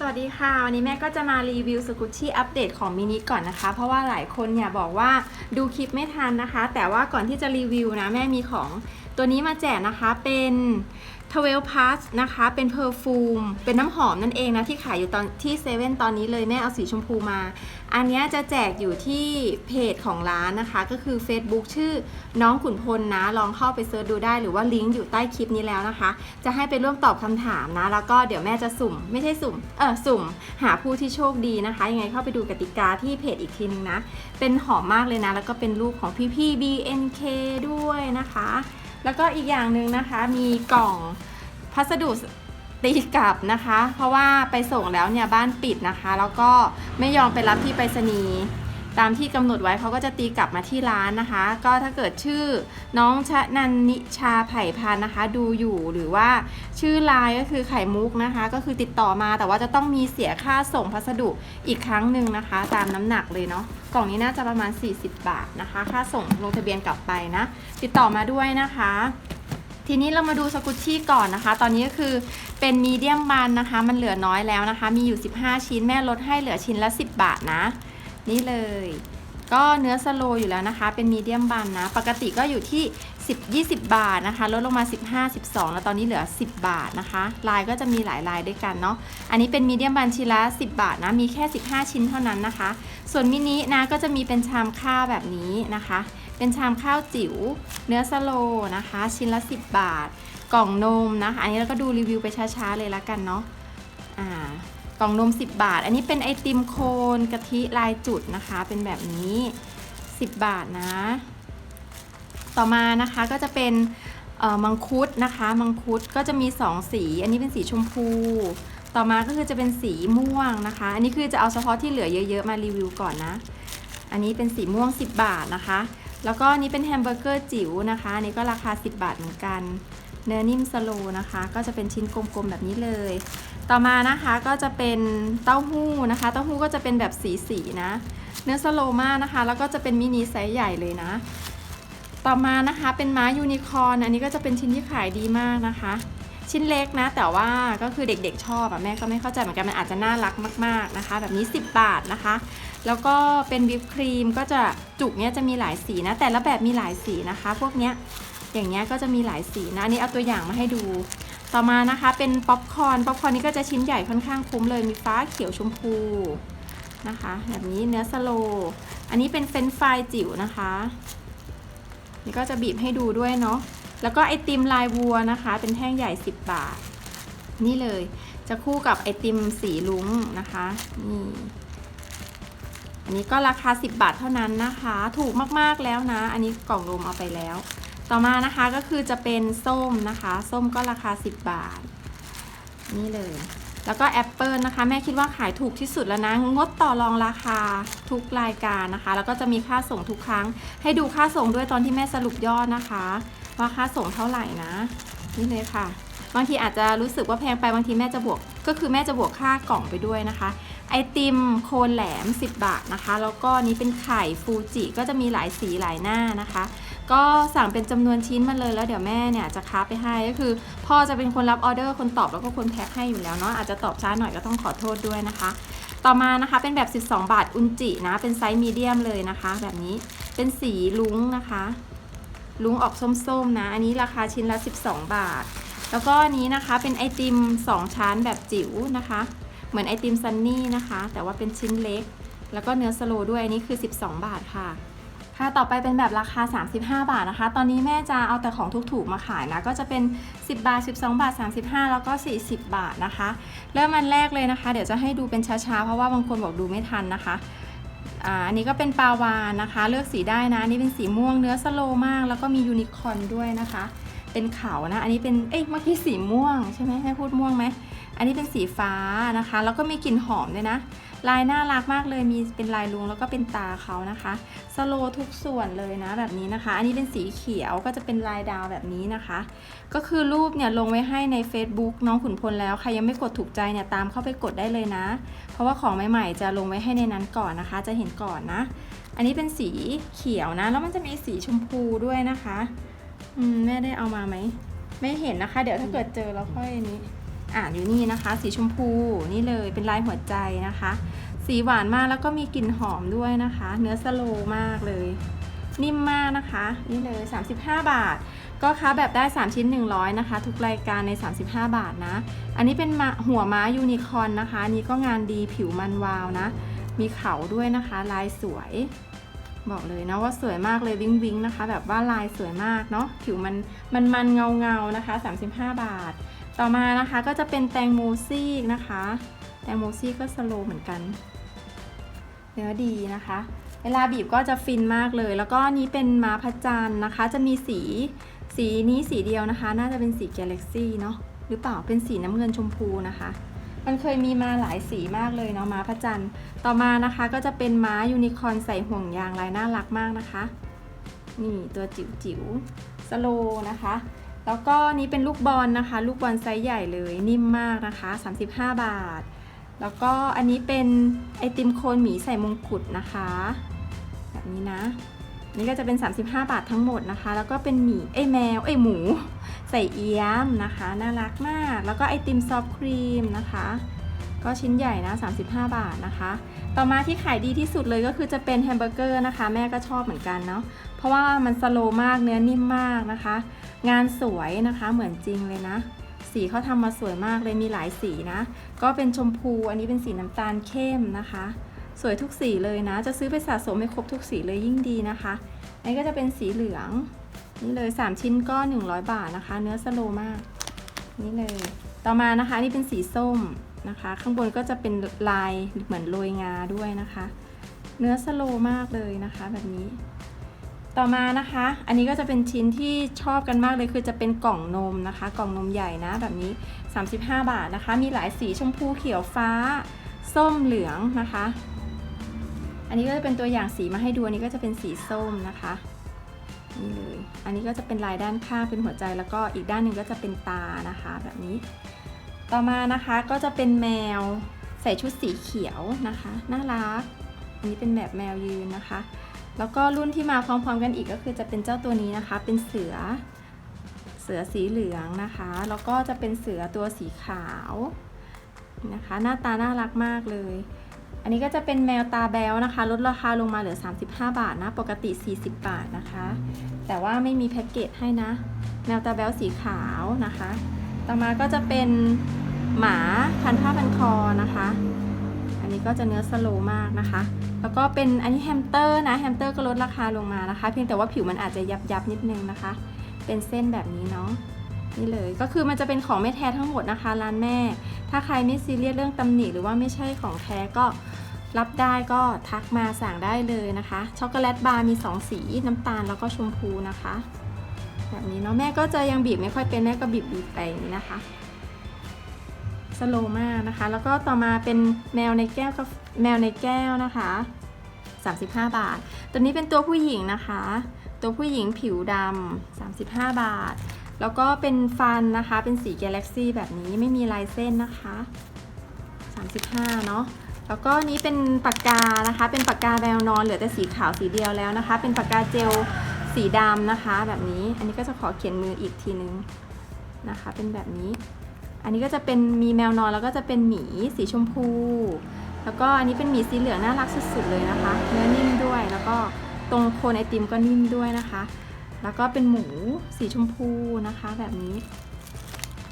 สวัสดีค่ะ วันนี้แม่ก็จะมารีวิวสกุชชี่อัปเดตของมินิก่อนนะคะ เพราะว่าหลายคนเนี่ยบอกว่าดูคลิปไม่ทันนะคะ แต่ว่าก่อนที่จะรีวิวนะแม่มีของตัวนี้มาแจกนะคะเป็นทเวลพาสนะคะเป็นเพอร์ฟูมเป็นน้ำหอมนั่นเองนะที่ขายอยู่ตอนที่เซเว่นตอนนี้เลยแม่เอาสีชมพูมา อันนี้จะแจกอยู่ที่เพจของร้านนะคะ ก็คือ Facebook ชื่อน้องขุนพลนะ ลองเข้าไปเซิร์ชดูได้หรือว่าลิงก์อยู่ใต้คลิปนี้แล้วนะคะ จะให้ไปร่วมตอบคำถามนะ แล้วก็เดี๋ยวแม่จะสุ่ม ไม่ใช่สุ่ม เออสุ่ม หาผู้ที่โชคดีนะคะ ยังไงเข้าไปดูกติกาที่เพจอีกทีนึงนะ เป็นหอมมากเลยนะ แล้วก็เป็นรูปของพี่ๆ BNK ด้วยนะคะ แล้วก็อีกอย่างหนึ่งนะคะ มีกล่องพัสดุ ตีกลับนะคะ เพราะว่าไปส่งแล้วเนี่ยบ้านปิดนะคะ แล้วก็ไม่ยอมไปรับที่ไปรษณีย์ตามที่กำหนดไว้เขาก็จะตีกลับมาที่ร้านนะคะ ก็ถ้าเกิดชื่อน้องชะนันนิชาไผ่พันนะคะ ดูอยู่หรือว่าชื่อไลน์ก็คือไข่มุกนะคะ ก็คือติดต่อมาแต่ว่าจะต้องมีเสียค่าส่งพัสดุอีกครั้งหนึ่งนะคะ ตามน้ำหนักเลยเนาะกล่องนี้น่าจะประมาณ 40 บาทนะคะ ค่าส่งลงทะเบียนกลับไปนะ ติดต่อมาด้วยนะคะ ทีนี้เรามาดูสกุชชี่ก่อนนะคะ ตอนนี้ก็คือเป็นมีเดียมบันนะคะ มันเหลือน้อยแล้วนะคะ มีอยู่ 15 ชิ้นแม่ลดให้เหลือชิ้นละ 10 บาทนะ นี่เลย ก็เนื้อสโลว์อยู่แล้วนะคะ เป็นมีเดียมบันนะ ปกติก็อยู่ที่ 10 20 บาทนะคะ ลดลงมา 15 12 แล้วตอนนี้เหลือ 10 บาทนะคะ ลายก็จะมีหลายลายด้วยกันเนาะ อันนี้เป็นมีเดียมบันชิ้นละ 10 บาทนะ มีแค่ 15 ชิ้นเท่านั้นนะคะ ส่วนมินินะก็จะมีเป็นชามข้าวแบบนี้นะคะ เป็นชามข้าวจิ๋วเนื้อสโลนะคะ ชิ้นละ 10 บาท กล่องนมนะคะอันนี้เราก็ดูรีวิวไปช้าๆเลยละกันเนาะอ่ากล่องนม 10 บาท อันนี้เป็นไอติมโคนกะทิลายจุดนะคะ เป็นแบบนี้ 10 บาทนะ ต่อมานะคะก็จะเป็นมังคุดนะคะ มังคุดก็จะมี 2 สี อันนี้เป็นสีชมพู ต่อมาก็คือจะเป็นสีม่วงนะคะ อันนี้คือจะเอาเฉพาะที่เหลือเยอะ ๆ มารีวิวก่อนนะ อันนี้เป็นสีม่วง 10 บาทนะคะ แล้วก็นี้เป็นแฮมเบอร์เกอร์จิ๋วนะคะนนี้ก็ราคา 10 บาทเหมือนกัน เนื้อนิ่มสโลว์นะคะ ก็จะเป็นชิ้นกลมๆแบบนี้เลย ต่อมานะคะก็จะเป็นเต้าหู้นะคะ เต้าหู้ก็จะเป็นแบบสีๆนะ เนื้อสโลว์มากนะคะ แล้วก็จะเป็นมินิไซส์ใหญ่เลยนะ ต่อมานะคะเป็นม้ายูนิคอร์นอันนี้ก็จะเป็นชิ้นที่ขายดีมากนะคะ ชิ้นเล็กนะ แต่ว่าก็คือเด็กๆชอบอะแม่ก็ไม่เข้าใจเหมือนกันมันอาจจะน่ารักมากๆนะคะ แบบนี้ 10 บาทนะคะ แล้วก็เป็นวิปครีมก็จะจุกเนี้ยจะมีหลายสีนะ แต่ละแบบมีหลายสีนะคะ พวกเนี้ยอย่างเงี้ยก็จะมีหลายสีนะอันนี้เอาตัวอย่างมาให้ดูต่อมานะคะเป็นป๊อปคอร์นป๊อปคอร์นนี่ก็จะชิ้นใหญ่ค่อนข้างคุ้มเลยมีฟ้าเขียวชมพูนะคะ แบบนี้เนื้อสโล อันนี้เป็นเฟรนฟรายจิ๋วนะคะ นี่ก็จะบีบให้ดูด้วยเนาะ แล้วก็ไอติมลายวัวนะคะ เป็นแท่งใหญ่ 10 บาท นี่เลย จะคู่กับไอติมสีลุ้งนะคะนี่อันนี้ก็ราคา 10 บาทเท่านั้นนะคะ ถูกมากๆแล้วนะ อันนี้กล่องรวมเอาไปแล้ว ต่อมานะคะก็คือจะเป็นส้มนะคะ ส้มก็ราคา 10 บาท นี่เลย แล้วก็แอปเปิลนะคะ แม่คิดว่าขายถูกที่สุดแล้วนะ งดต่อรองราคาทุกรายการนะคะ แล้วก็จะมีค่าส่งทุกครั้ง ให้ดูค่าส่งด้วยตอนที่แม่สรุปยอดนะคะ ว่าค่าส่งเท่าไหร่นะ นี่เลยค่ะ บางทีอาจจะรู้สึกว่าแพงไปบางทีแม่จะบวก ก็คือแม่จะบวกค่ากล่องไปด้วยนะคะ ไอติมโคนแหลม 10 บาทนะคะ แล้วก็นี้เป็นไข่ฟูจิก็จะมีหลายสีหลายหน้านะคะ ก็สั่งเป็นจำนวนชิ้นมาเลยแล้วเดี๋ยวแม่เนี่ยจะค้าไปให้ก็คือพ่อจะเป็นคนรับออเดอร์คนตอบแล้วก็คนแพ็คให้อยู่แล้วเนาะอาจจะตอบช้าหน่อยก็ต้องขอโทษด้วยนะคะต่อมานะคะเป็นแบบ 12 บาทอุนจินะ เป็นไซส์มีเดียมเลยนะคะ แบบนี้เป็นสีลุ้งนะคะ ลุงออกส้มๆนะ อันนี้ราคาชิ้นละ 12 บาท แล้วก็อันนี้นะคะเป็นไอติม 2 ชั้นแบบจิ๋วนะคะ เหมือนไอติมซันนี่นะคะ แต่ว่าเป็นชิ้นเล็ก แล้วก็เนื้อสโลด้วย อันนี้คือ 12 บาทค่ะค่ะต่อไปเป็นแบบราคา 35 บาทนะคะ ตอนนี้แม่จะเอาแต่ของถูกๆมาขายนะ ก็จะเป็น 10 บาท 12 บาท 35 แล้วก็ 40 บาทนะคะ เริ่มอันแรกเลยนะคะ เดี๋ยวจะให้ดูเป็นช้าๆ เพราะว่าบางคนบอกดูไม่ทันนะคะ อันนี้ก็เป็นปลาวานนะคะ เลือกสีได้นะน,นี่เป็นสีม่วงเนื้อสโลมาก แล้วก็มียูนิคอร์นด้วยนะคะ เป็นเขานะ อันนี้เป็นเอ้ยเมื่อกี้สีม่วงใช่ไหมให้พูดม่วงไหม อันนี้เป็นสีฟ้านะคะ แล้วก็มีกลิ่นหอมด้วยนะ ลายน่ารักมากเลยมีเป็นลายลุงแล้วก็เป็นตาเขานะคะสโลว์ทุกส่วนเลยนะแบบนี้นะคะ อันนี้เป็นสีเขียวก็จะเป็นลายดาวแบบนี้นะคะ ก็คือรูปเนี่ยลงไว้ให้ใน Facebook น้องขุนพลแล้วใครยังไม่กดถูกใจเนี่ยตามเข้าไปกดได้เลยนะ เพราะว่าของใหม่ๆ จะลงไว้ให้ในนั้นก่อนนะคะ จะเห็นก่อนนะ อันนี้เป็นสีเขียวนะ แล้วมันจะมีสีชมพูด้วยนะคะ อืมแม่ได้เอามาไหมไม่เห็นนะคะ เดี๋ยวถ้าเกิดเจอแล้วค่อยนี้ อ่าอยู่นี่นะคะ สีชมพูนี่เลยเป็นลายหัวใจนะคะ สีหวานมากแล้วก็มีกลิ่นหอมด้วยนะคะ เนื้อสโลมากเลย นิ่มมากนะคะ นี่เลย 35 บาท ก็ค้าแบบได้ 3 ชิ้น 100 นะคะ ทุกรายการใน 35 บาทนะ อันนี้เป็นหัวม้ายูนิคอร์นนะคะนนี้ก็งานดีผิวมันวาวนะ มีเขาด้วยนะคะ ลายสวย บอกเลยนะว่าสวยมากเลยวิงวิงนะคะ แบบว่าลายสวยมากเนาะผิวมันมันมันเงาเงานะคะ 35 บาท ต่อมานะคะก็จะเป็นแตงโมซีกนะคะ แตงโมซีกก็สโลว์เหมือนกันเนื้อดีนะคะ เวลาบีบก็จะฟินมากเลย แล้วก็นี้เป็นม้าพจันนะคะ จะมีสีสีนี้สีเดียวนะคะ น่าจะเป็นสีกาแล็กซี่เนาะหรือเปล่าเป็นสีน้ำเงินชมพูนะคะ มันเคยมีมาหลายสีมากเลยเนาะม้าพระจันทร์ต่อมานะคะก็จะเป็นม้ายูนิคอร์นใส่ห่วงยางลายน่ารักมากนะคะ นี่ตัวจิ๋วจิ๋วสโลนะคะ แล้วก็นี้เป็นลูกบอลนะคะ ลูกบอลไซส์ใหญ่เลยนิ่มมากนะคะ 35 บาท แล้วก็อันนี้เป็นไอติมโคนหมีใส่มงกุฎนะคะ แบบนี้นะ นี่ก็จะเป็น 35 บาททั้งหมดนะคะ แล้วก็เป็นหมีเอ้ยแมวเอ้ยหมู ใส่เอี้ยมนะคะ น่ารักมาก แล้วก็ไอติมซอฟต์ครีมนะคะก็ชิ้นใหญ่นะ 35 บาทนะคะ ต่อมาที่ขายดีที่สุดเลยก็คือจะเป็นแฮมเบอร์เกอร์นะคะ แม่ก็ชอบเหมือนกันเนาะ เพราะว่ามันสโลว์มากเนื้อนิ่มมากนะคะ งานสวยนะคะเหมือนจริงเลยนะ สีเขาทำมาสวยมากเลยมีหลายสีนะ ก็เป็นชมพูอันนี้เป็นสีน้ำตาลเข้มนะคะ สวยทุกสีเลยนะ จะซื้อไปสะสมให้ครบทุกสีเลยยิ่งดีนะคะอันนี้ก็จะเป็นสีเหลือง นี่เลย 3 ชิ้นก็ 100 บาทนะคะ เนื้อสโลมาก นี่เลย ต่อมานะคะนี่เป็นสีส้มนะคะ ข้างบนก็จะเป็นลายเหมือนโรยงาด้วยนะคะ เนื้อสโลมากเลยนะคะ แบบนี้ ต่อมานะคะ อันนี้ก็จะเป็นชิ้นที่ชอบกันมากเลยคือจะเป็นกล่องนมนะคะ กล่องนมใหญ่นะแบบนี้ 35 บาทนะคะ มีหลายสีชมพูเขียวฟ้า ส้มเหลืองนะคะ อันนี้ก็จะเป็นตัวอย่างสีมาให้ดูอันนี้ก็จะเป็นสีส้มนะคะนี่เลย อันนี้ก็จะเป็นลายด้านข้างเป็นหัวใจแล้วก็อีกด้านหนึ่งก็จะเป็นตานะคะ แบบนี้ ต่อมานะคะก็จะเป็นแมวใส่ชุดสีเขียวนะคะ น่ารัก อันนี้เป็นแบบแมวยืนนะคะ แล้วก็รุ่นที่มาพร้อมๆกันอีกก็คือจะเป็นเจ้าตัวนี้นะคะ เป็นเสือ เสือสีเหลืองนะคะ แล้วก็จะเป็นเสือตัวสีขาวนะคะ หน้าตาน่ารักมากเลย อันนี้ก็จะเป็นแมวตาแบลนะคะ ลดราคาลงมาเหลือ 35 บาทนะ ปกติ 40 บาทนะคะ แต่ว่าไม่มีแพ็กเกจให้นะ แมวตาแบลสีขาวนะคะ ต่อมาก็จะเป็นหมาพันผ้าพันคอนะคะ นนี้ก็จะเนื้อสโลมากนะคะ แล้วก็เป็นอันนี้แฮมสเตอร์นะแฮมสเตอร์ก็ลดราคาลงมานะคะ เพียงแต่ว่าผิวมันอาจจะยับยับนิดนึงนะคะ เป็นเส้นแบบนี้เนาะนี่เลยก็คือมันจะเป็นของไม่แท้ทั้งหมดนะคะร้านแม่ ถ้าใครไม่ซีเรียสเรื่องตำหนิหรือว่าไม่ใช่ของแท้ก็รับได้ก็ทักมาสั่งได้เลยนะคะ ช็อกโกแลตบาร์มี 2 สีน้ำตาลแล้วก็ชมพูนะคะ แบบนี้เนาะแม่ก็จะยังบีบไม่ค่อยเป็นแม่ก็บีบบีบไปอย่างนี้นะคะ สโลมากนะคะ แล้วก็ต่อมาเป็นแมวในแก้วแมวในแก้วนะคะ 35 บาท ตัวนี้เป็นตัวผู้หญิงนะคะ ตัวผู้หญิงผิวดำ35 บาท แล้วก็เป็นฟันนะคะ เป็นสีกาแล็กซี่แบบนี้ไม่มีลายเส้นนะคะ 35 เนาะแล้วก็นี้เป็นปากกานะคะ เป็นปากกาแนวนอนเหลือแต่สีขาวสีเดียวแล้วนะคะ เป็นปากกาเจลสีดำนะคะ แบบนี้ อันนี้ก็จะขอเขียนมืออีกทีนึงนะคะ เป็นแบบนี้ อันนี้ก็จะเป็นมีแมวนอนแล้วก็จะเป็นหมีสีชมพู แล้วก็อันนี้เป็นหมีสีเหลืองน่ารักสุดๆเลยนะคะ เนื้อนิ่มด้วยแล้วก็ตรงโคนไอติมก็นิ่มด้วยนะคะ แล้วก็เป็นหมูสีชมพูนะคะแบบนี้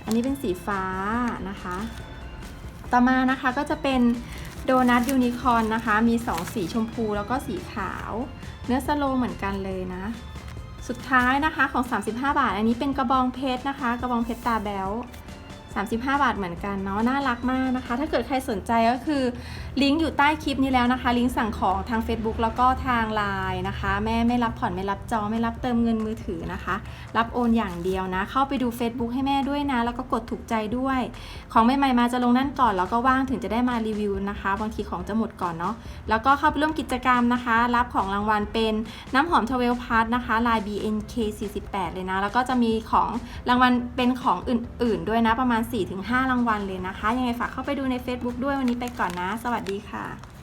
อันนี้เป็นสีฟ้านะคะ ต่อมานะคะก็จะเป็นโดนัทยูนิคอร์นนะคะ มี 2 สีชมพูแล้วก็สีขาว เนื้อสโลเหมือนกันเลยนะ สุดท้ายนะคะของ 35 บาท อันนี้เป็นกระบองเพชรนะคะ กระบองเพชรตาแบล 35 บาทเหมือนกันเนาะน่ารักมากนะคะ ถ้าเกิดใครสนใจก็คือลิงก์อยู่ใต้คลิปนี้แล้วนะคะ ลิงก์สั่งของทาง Facebook แล้วก็ทาง Line นะคะ แม่ไม่รับผ่อนไม่รับจองไม่รับเติมเงินมือถือนะคะ รับโอนอย่างเดียวนะ เข้าไปดู Facebook ให้แม่ด้วยนะ แล้วก็กดถูกใจด้วย ของใหม่ๆมาจะลงนั่นก่อน แล้วก็ว่างถึงจะได้มารีวิวนะคะ บางทีของจะหมดก่อนเนาะแล้วก็เข้าไปร่วมกิจกรรมนะคะ รับของรางวัลเป็นน้ำหอมทเวลพาร์ทนะคะลาย BNK 48เลยนะแล้วก็จะมีของรางวัลเป็นของอื่น ๆ ด้วยนะประมาณ4-5 รางวัลเลยนะคะ ยังไงฝากเข้าไปดูใน Facebook ด้วยวันนี้ไปก่อนนะ สวัสดีค่ะ